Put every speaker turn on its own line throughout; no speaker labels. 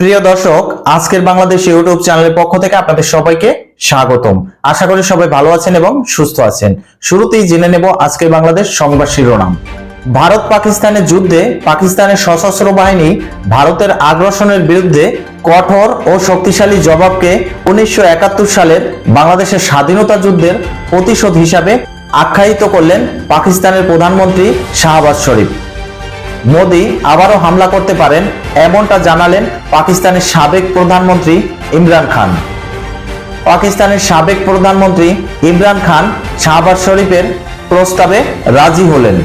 প্রিয় দর্শক, আজকের বাংলাদেশ ইউটিউব চ্যানেলের পক্ষ থেকে আপনাদের সবাইকে স্বাগতম। আশা করি সবাই ভালো আছেন এবং সুস্থ আছেন। শুরুতেই জেনে নেব আজকের বাংলাদেশ সংবাদ শিরোনাম। ভারত পাকিস্তানের যুদ্ধে পাকিস্তানের সশস্ত্র বাহিনী ভারতের আগ্রাসনের বিরুদ্ধে কঠোর ও শক্তিশালী জবাবকে উনিশশো একাত্তর সালের বাংলাদেশের স্বাধীনতা যুদ্ধের প্রতিশোধ হিসাবে আখ্যায়িত করলেন পাকিস্তানের প্রধানমন্ত্রী শাহবাজ শরীফ। মোদি আবারও হামলা করতে পারেন, এমনটা জানালেন পাকিস্তানের সাবেক প্রধানমন্ত্রী ইমরান খান। পাকিস্তানের সাবেক প্রধানমন্ত্রী ইমরান খান শাহবাজ শরীফের প্রস্তাবে রাজি হলেন।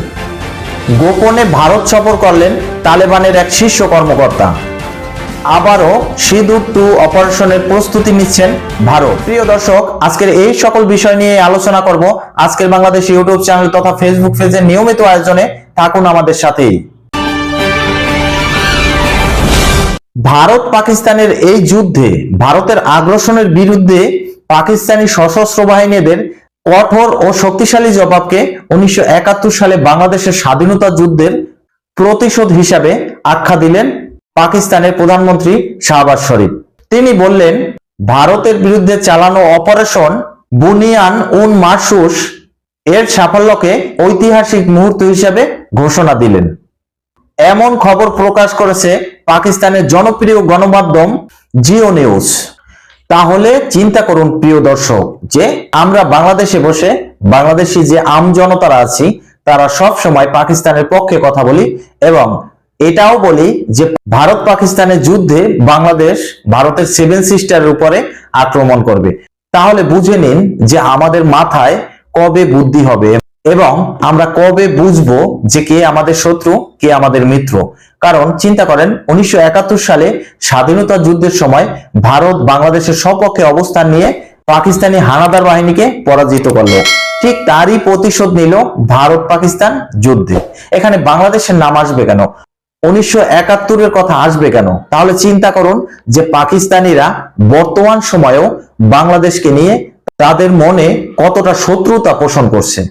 গোপনে ভারত সফর করলেন তালেবানের এক শীর্ষ কর্মকর্তা। আবারও সিঁদুর টু অপারেশনের প্রস্তুতি নিচ্ছেন ভারত। প্রিয় দর্শক, আজকের এই সকল বিষয় নিয়ে আলোচনা করব আজকের বাংলাদেশ ইউটিউব চ্যানেল তথা ফেসবুক পেজের নিয়মিত আয়োজনে। থাকুন আমাদের সাথেই। ভারত পাকিস্তানের এই যুদ্ধে ভারতের আগ্রাসনের বিরুদ্ধে পাকিস্তানি সশস্ত্র বাহিনীদের কঠোর ও শক্তিশালী জবাবকে উনিশশো একাত্তর সালে বাংলাদেশের স্বাধীনতা যুদ্ধের প্রতিশোধ হিসাবে আখ্যা দিলেন পাকিস্তানের প্রধানমন্ত্রী শাহবাজ শরীফ। তিনি বললেন, ভারতের বিরুদ্ধে চালানো অপারেশন বুনিয়ান উন মাসুস এর সাফল্যকে ঐতিহাসিক মুহূর্ত হিসাবে ঘোষণা দিলেন। এমন খবর প্রকাশ করেছে পাকিস্তানের জনপ্রিয় গণমাধ্যম জিও নিউজ। তাহলে চিন্তা করুন প্রিয় দর্শক, যে আমরা বাংলাদেশে বসে বাংলাদেশি যে আম জনতারা আছি, তারা সব সময় পাকিস্তানের পক্ষে কথা বলি এবং এটাও বলি যে ভারত পাকিস্তানের যুদ্ধে বাংলাদেশ ভারতের সেভেন সিস্টারের উপরে আক্রমণ করবে। তাহলে বুঝে নিন যে আমাদের মাথায় কবে বুদ্ধি হবে। এবং আমরা কবে বুঝব যে কে আমাদের শত্রু, কে আমাদের মিত্র? কারণ চিন্তা করেন, উনিশশো একাত্তর সালে স্বাধীনতা যুদ্ধের সময় ভারত বাংলাদেশের সপক্ষে অবস্থান নিয়ে পাকিস্তানি হানাদার বাহিনীকে পরাজিত করল। ঠিক তারই প্রতিশোধ নিল ভারত পাকিস্তান যুদ্ধে। এখানে বাংলাদেশের নাম আসবে কেন? উনিশশো একাত্তরের কথা আসবে কেন? তাহলে চিন্তা করুন যে পাকিস্তানিরা বর্তমান সময়েও বাংলাদেশকে নিয়ে তাদের মনে কতটা শত্রুতা পোষণ করছে।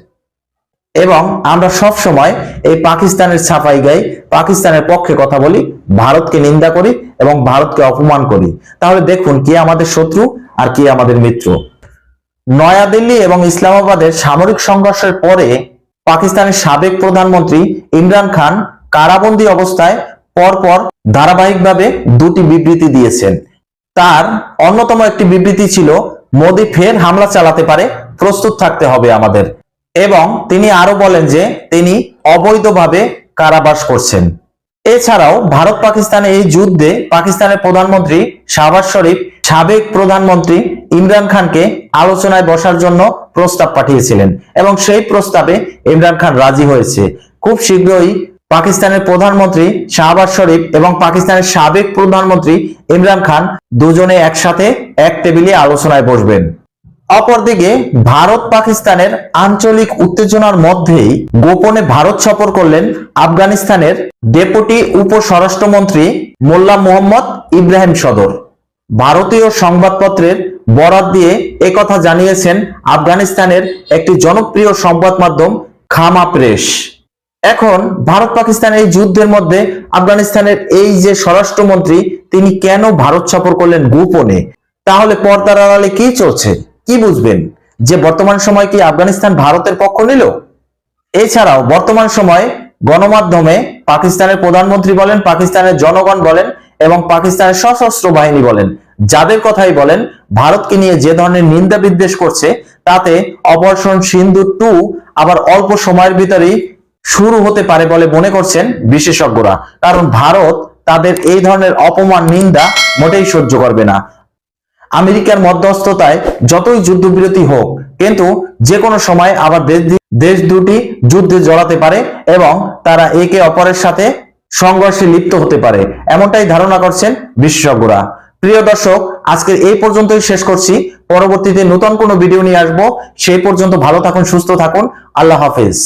এবং আমরা সব সময় এই পাকিস্তানের ছাপাই গাই, পাকিস্তানের পক্ষে কথা বলি, ভারতকে নিন্দা করি এবং ভারতকে অপমান করি। তাহলে দেখুন কে আমাদের শত্রু আর কে আমাদের মিত্র। নয়াদিল্লি এবং ইসলামাবাদের সামরিক সংঘর্ষের পরে পাকিস্তানের সাবেক প্রধানমন্ত্রী ইমরান খান কারাবন্দী অবস্থায় পরপর ধারাবাহিকভাবে দুটি বিবৃতি দিয়েছেন। তার অন্যতম একটি বিবৃতি ছিল, মোদি ফের হামলা চালাতে পারে, প্রস্তুত থাকতে হবে আমাদের। এবং তিনি আরও বলেন যে তিনি অবৈধভাবে কারাবাস করছেন। এছাড়াও ভারত পাকিস্তানে এই যুদ্ধে পাকিস্তানের প্রধানমন্ত্রী শাহবাজ শরীফ, সাবেক প্রধানমন্ত্রী ইমরান খানকে আলোচনায় বসার জন্য প্রস্তাব পাঠিয়েছিলেন এবং সেই প্রস্তাবে ইমরান খান রাজি হয়েছে। খুব শীঘ্রই পাকিস্তানের প্রধানমন্ত্রী শাহবাজ শরীফ এবং পাকিস্তানের সাবেক প্রধানমন্ত্রী ইমরান খান দুজনে একসাথে এক টেবিলে আলোচনায় বসবেন। অপরদিকে ভারত পাকিস্তানের আঞ্চলিক উত্তেজনার মধ্যেই গোপনে ভারত সফর করলেন আফগানিস্তানের ডেপুটি উপ স্বরাষ্ট্রমন্ত্রী মোল্লা মোহাম্মদ ইব্রাহিম সদর। ভারতীয় সংবাদপত্রের বরাত দিয়ে একথা জানিয়েছেন আফগানিস্তানের একটি জনপ্রিয় সংবাদ মাধ্যম খামা প্রেস। এখন ভারত পাকিস্তান এই যুদ্ধের মধ্যে আফগানিস্তানের এই যে স্বরাষ্ট্রমন্ত্রী, তিনি কেন ভারত সফর করলেন গোপনে? তাহলে পর্দার আড়ালে কি চলছে? কি বুঝবেন? যে বর্তমান সময় কি আফগানিস্তান ভারতের পক্ষ নিল? এছাড়াও বর্তমান সময়ে গণমাধ্যমে পাকিস্তানের প্রধানমন্ত্রী বলেন, পাকিস্তানের জনগণ বলেন এবং পাকিস্তানের সশস্ত্র বাহিনী বলেন, যাদের কথাই বলেন, ভারতকে নিয়ে যে ধরনের নিন্দা বিদ্বেষ করছে, তাতে অপারেশন সিন্ধু টু আবার অল্প সময়ের ভিতরেই শুরু হতে পারে বলে মনে করছেন বিশেষজ্ঞরা। কারণ ভারত তাদের এই ধরনের অপমান, নিন্দা মোটেই সহ্য করবে না। আমেরিকার মধ্যস্থতায় যতই যুদ্ধবিরতি হোক, কিন্তু যে কোনো সময় আবার দেশ দেশ দুটি যুদ্ধে জড়াতে পারে এবং তারা একে অপরের সাথে সংঘর্ষে লিপ্ত হতে পারে, এমনটাই ধারণা করছেন বিশেষজ্ঞরা। প্রিয় দর্শক, আজকের এই পর্যন্তই শেষ করছি। পরবর্তীতে নতুন কোনো ভিডিও নিয়ে আসব। সেই পর্যন্ত ভালো থাকুন, সুস্থ থাকুন। আল্লাহ হাফেজ।